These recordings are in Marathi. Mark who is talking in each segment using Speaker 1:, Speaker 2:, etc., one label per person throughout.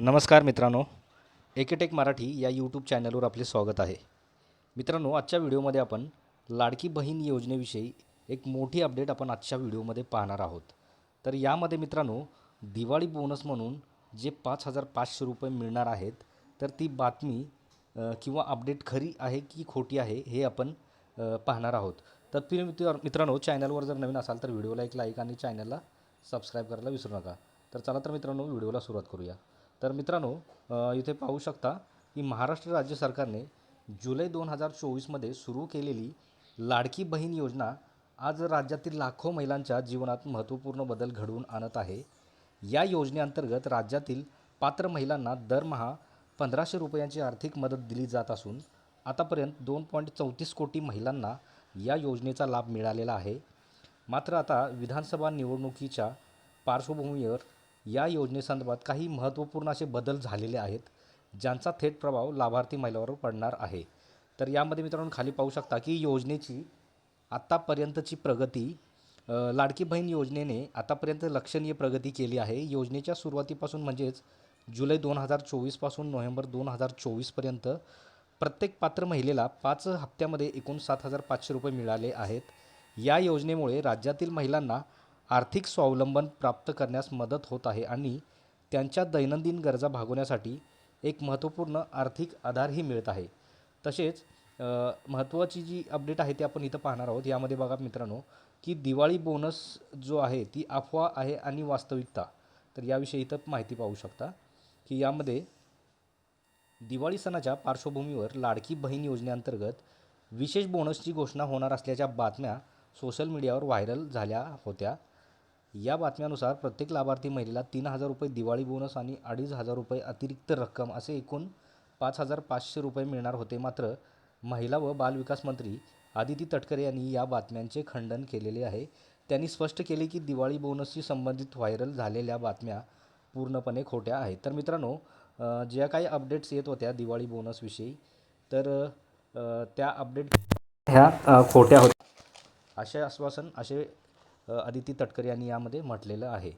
Speaker 1: नमस्कार मित्रांनो. एकेटेक मराठी या यूट्यूब चॅनलवर आपले स्वागत आहे. मित्रांनो आजच्या व्हिडिओमध्ये आपण लाडकी बहीण योजनेविषयी एक मोठी अपडेट आपण आजच्या व्हिडिओमध्ये पाहणार आहोत. तर यामध्ये मित्रांनो दिवाळी बोनस म्हणून जे पाच हजार पाचशे रुपये मिळणार आहेत तर ती बातमी किंवा अपडेट खरी आहे की खोटी आहे हे आपण पाहणार आहोत. तत्पूर्वी मित्र मित्रांनो चॅनलवर जर नवीन असाल तर व्हिडिओला एक लाईक आणि चॅनलला सबस्क्राईब करायला विसरू नका. तर चला तर मित्रांनो व्हिडिओला सुरुवात करूया. तर मित्रांनो इथे पाहू शकता की महाराष्ट्र राज्य सरकारने जुलै दोन हजार चोवीसमध्ये सुरू केलेली लाडकी बहीण योजना आज राज्यातील लाखो महिलांच्या जीवनात महत्त्वपूर्ण बदल घडवून आणत आहे. या योजनेअंतर्गत राज्यातील पात्र महिलांना दरमहा पंधराशे रुपयांची आर्थिक मदत दिली जात असून आतापर्यंत दोन पॉईंट चौतीस कोटी महिलांना या योजनेचा लाभ मिळालेला आहे. मात्र आता विधानसभा निवडणुकीच्या पार्श्वभूमीवर या योजनेसंदर्भात काही महत्त्वपूर्ण असे बदल झालेले आहेत ज्यांचा थेट प्रभाव लाभार्थी महिलावर पडणार आहे. तर यामध्ये मित्रांनो खाली पाहू शकता की योजनेची आत्तापर्यंतची प्रगती लाडकी बहीण योजनेने आतापर्यंत लक्षणीय प्रगती केली आहे. योजनेच्या सुरुवातीपासून म्हणजेच जुलै दोन हजार चोवीसपासून नोव्हेंबर दोन हजार चोवीसपर्यंत प्रत्येक पात्र महिलेला पाच हप्त्यामध्ये एकूण सात हजार पाचशे रुपये मिळाले आहेत. या योजनेमुळे राज्यातील महिलांना आर्थिक स्वावलंबन प्राप्त करण्यास मदत होत आहे आणि त्यांच्या दैनंदिन गरजा भागवण्यासाठी एक महत्त्वपूर्ण आर्थिक आधारही मिळत आहे. तसेच महत्त्वाची जी अपडेट आहे ती आपण इथं पाहणार आहोत. यामध्ये बघा मित्रांनो की दिवाळी बोनस जो आहे ती अफवा आहे आणि वास्तविकता. तर याविषयी इथं माहिती पाहू शकता की यामध्ये दिवाळी सणाच्या पार्श्वभूमीवर लाडकी बहीण योजनेअंतर्गत विशेष बोनसची घोषणा होणार असल्याच्या बातम्या सोशल मीडियावर व्हायरल झाल्या होत्या. या बातम्यानुसार प्रत्येक लाभार्थी महिलेला तीन हजार रुपये दिवाळी बोनस आणि अडीच हजार रुपये अतिरिक्त रक्कम असे एकूण पाच हजार पाचशे रुपये मिळणार होते. मात्र महिला व बालविकास मंत्री आदिती तटकरे यांनी या बातम्यांचे खंडन केलेले आहे. त्यांनी स्पष्ट केले की दिवाळी बोनसशी संबंधित व्हायरल झालेल्या बातम्या पूर्णपणे खोट्या आहेत. तर मित्रांनो ज्या काही अपडेट्स येत होत्या दिवाळी बोनसविषयी तर त्या अपडेट ह्या खोट्या होत्या. असे आश्वासन असे आदिती तटकर यांनी यामध्ये म्हटलेलं आहे.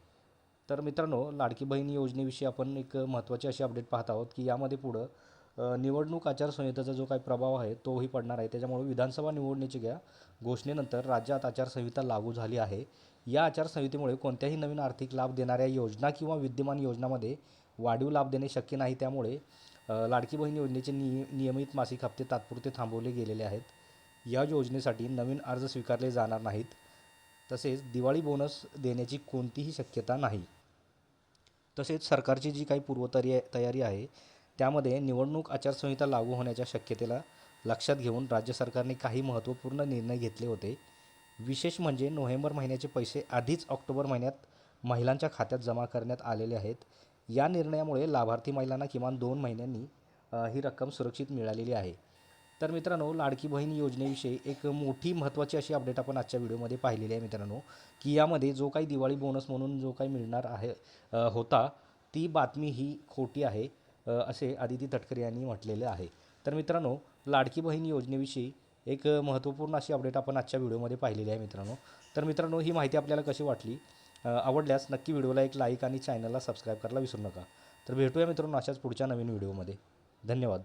Speaker 1: तर मित्रांनो लाडकी बहीण योजनेविषयी आपण एक महत्त्वाची अशी अपडेट पाहत आहोत की यामध्ये पुढं निवडणूक आचारसंहितेचा जो काही प्रभाव आहे तोही पडणार आहे. त्याच्यामुळे विधानसभा निवडणुकीच्या घोषणेनंतर राज्यात आचारसंहिता लागू झाली आहे. या आचारसंहितेमुळे कोणत्याही नवीन आर्थिक लाभ देणाऱ्या योजना किंवा विद्यमान योजनामध्ये वाढीव लाभ देणे शक्य नाही. त्यामुळे लाडकी बहीण योजनेचे निय नियमित मासिक हप्ते तात्पुरते थांबवले गेलेले आहेत. या योजनेसाठी नवीन अर्ज स्वीकारले जाणार नाहीत. तसेच दिवाळी बोनस देण्याची कोणतीही शक्यता नाही. तसेच सरकारची जी काही पूर्वतरी तयारी आहे त्यामध्ये निवडणूक आचारसंहिता लागू होण्याच्या शक्यतेला लक्षात घेऊन राज्य सरकारने काही महत्त्वपूर्ण निर्णय घेतले होते. विशेष म्हणजे नोव्हेंबर महिन्याचे पैसे आधीच ऑक्टोबर महिन्यात महिलांच्या खात्यात जमा करण्यात आलेले आहेत. या निर्णयामुळे लाभार्थी महिलांना किमान दोन महिन्यांनी ही रक्कम सुरक्षित मिळालेली आहे. तर मित्रांनो लाडकी बहीण योजनेविषयी एक मोठी महत्त्वाची अशी अपडेट आपण आजच्या व्हिडिओमध्ये पाहिलेली आहे मित्रांनो की यामध्ये जो काही दिवाळी बोनस म्हणून जो काही मिळणार आहे होता ती बातमी ही खोटी आहे असे आदिती तटकरे यांनी म्हटलेले आहे. तर मित्रांनो लाडकी बहीण योजनेविषयी एक महत्त्वपूर्ण अशी अपडेट आपण आजच्या व्हिडिओमध्ये पाहिलेली आहे मित्रांनो. तर मित्रांनो ही माहिती आपल्याला कशी वाटली? आवडल्यास नक्की व्हिडिओला एक लाईक आणि चॅनलला सबस्क्राईब करायला विसरू नका. तर भेटूया मित्रांनो अशाच पुढच्या नवीन व्हिडिओमध्ये धन्यवाद.